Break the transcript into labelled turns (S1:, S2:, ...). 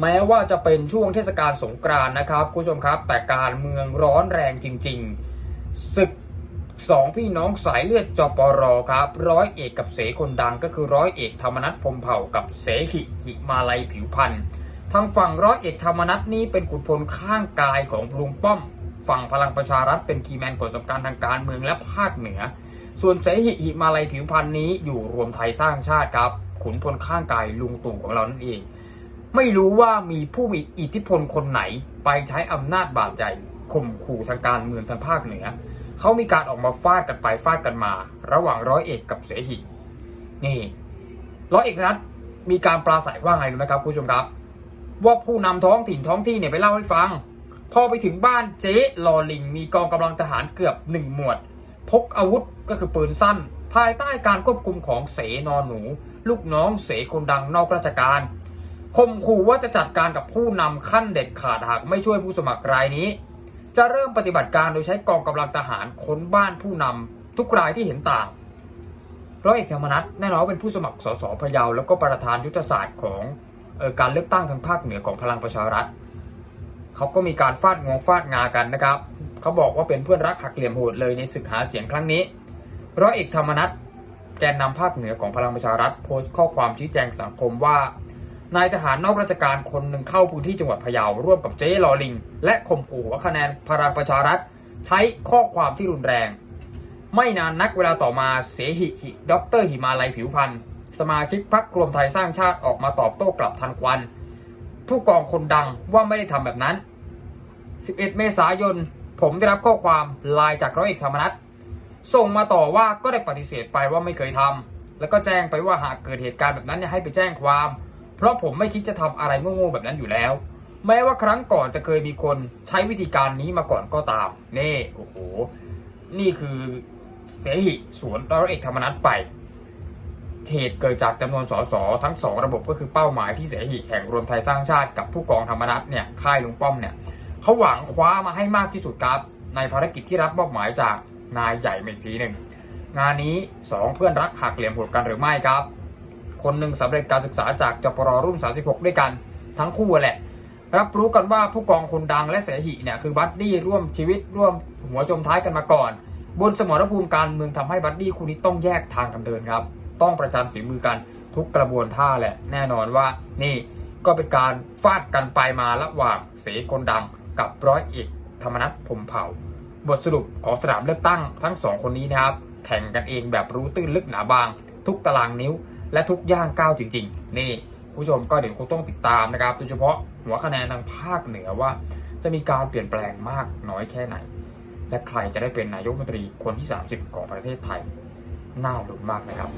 S1: แม้ว่าจะเป็นช่วงเทศกาลสงกรานต์นะครับคุณผู้ชมครับ แต่การเมืองร้อนแรงจริงๆศึกสองพี่น้องสายเลือดจปรครับร้อยเอกกับเสคนดังก็คือร้อยเอกธรรมนัฐพมเผ่ากับเสหิหิมาลัยผิวพันธ์ทางฝั่งร้อยเอกธรรมนัฐนี้เป็นขุนพลข้างกายของลุงป้อม ฝั่งพลังประชารัฐเป็นคีแมนคนสำคัญทางการเมืองและภาคเหนือ ส่วนเสหิหิมาลัยผิวพันธ์นี้อยู่รวมไทยสร้างชาติครับ ขุนพลข้างกายลุงตู่ของเรานั่นเอง ไม่รู้ว่ามีผู้มีอิทธิพลคนไหน ไปใช้อำนาจบาดใจข่มขู่ทางการเมืองทางภาคเหนือเขามีการออกมาฟาดกันไปฟาดกันมา ระหว่างร้อยเอกกับเสหินี่ร้อยเอกนัทมีการปราศัยว่าไงรู้ไหมครับคุณผู้ชมครับ ว่าผู้นำท้องถิ่นท้องที่เนี่ยไปเล่าให้ฟัง พอไปถึงบ้านเจ๊ลอลิง มีกองกำลังทหารเกือบหนึ่งหมวด พกอาวุธก็คือปืนสั้น ภายใต้การควบคุมของเสนอนหนู ลูกน้องเสคนดังนอกราชการ ข่มขู่ว่าจะจัดการกับผู้นำขั้นเด็ดขาดหากไม่ช่วยผู้สมัครรายนี้ จะเริ่มปฏิบัติการโดยใช้กองกำลังทหารค้นบ้านผู้นำทุกรายที่เห็นต่างร้อยเอกธรรมนัฐแน่นอนเป็นผู้สมัครสสพะเยาแล้วก็ประธานยุทธศาสตร์ของออการเลือกตั้งทางภาคเหนือของพลังประชารัฐเขาก็มีการฟาดงวงฟาดงากันนะครับเขาบอกว่าเป็นเพื่อนรักหักเหลี่ยมโหดเลยในศึกหาเสียงครั้งนี้ร้อยเอกธรรมนัฐแกนนำภาคเหนือของพลังประชารัฐโพสต์ข้อความชี้แจงสังคมว่า นายทหารนอกราชการคนหนึ่งเข้าพื้นที่จังหวัดพะเยาร่วมกับเจ๊ลอลิง และข่มขู่ว่าคะแนนพลังประชารัฐ ใช้ข้อความที่รุนแรง ไม่นานนักเวลาต่อมาเสหิหิดอกเตอร์หิมาลัยผิวพันธ์สมาชิกพรรครวมไทยสร้างชาติออกมาตอบโต้กลับทันควัน ผู้กองคนดังว่าไม่ได้ทำแบบนั้น 11 เมษายน ผมได้รับข้อความไลน์จากร้อยเอกธรรมนัฐส่งมาต่อว่าก็ได้ปฏิเสธไปว่าไม่เคยทำแล้วก็แจ้งไปว่าหากเกิดเหตุการณ์แบบนั้นเนี่ยให้ไปแจ้งความ เพราะผมไม่คิดจะทำอะไรโง่ๆแบบนั้นอยู่แล้ว แม้ว่าครั้งก่อนจะเคยมีคนใช้วิธีการนี้มาก่อนก็ตามเน่โอ้โห นี่คือเสหิสวนร้อยเอกธรรมนัฐไปเหตุเกิดจากจำนวนสสทั้งสองระบบก็คือเป้าหมายที่เสหิแห่งรวมไทยสร้างชาติกับผู้กองธรรมนัฐเนี่ยค่ายลุงป้อมเนี่ยเขาหวังคว้ามาให้มากที่สุดครับในภารกิจที่รับมอบหมายจากนายใหญ่เมาอีกทีหนึ่งงานนี้สองเพื่อนรักหักเหลี่ยมโหดกันหรือไม่ครับ คนหนึ่งสำเร็จการศึกษาจากจปรรุ่น 36 ด้วยกัน ทั้งคู่แหละ รับรู้กันว่าผู้กองคนดังและเสหิเนี่ยคือบัดดี้ร่วมชีวิตร่วมหัวจมท้ายกันมาก่อน บนสมรภูมิการเมืองทำให้บัดดี้คู่นี้ต้องแยกทางกันเดินครับ ต้องประชันฝีมือกันทุกกระบวนท่าแหละ แน่นอนว่านี่ก็เป็นการฟาดกันไปมาระหว่างเสคนดังกับร้อยเอกธรรมนัฐพรหมเผ่า บทสรุปของสนามเลือกตั้งทั้งสองคนนี้นะครับแข่งกันเองแบบรู้ตื้นลึกหนาบาง ทุกตารางนิ้ว และทุกย่างก้าวจริง ๆ นี่ผู้ชมก็เดี๋ยวคงต้องติดตามนะครับโดยเฉพาะหัวคะแนนทางภาคเหนือว่า จะมีการเปลี่ยนแปลงมากน้อยแค่ไหน และใครจะได้เป็นนายกรัฐมนตรีคนที่ 30 ของประเทศไทย น่าลุ้นมากนะครับ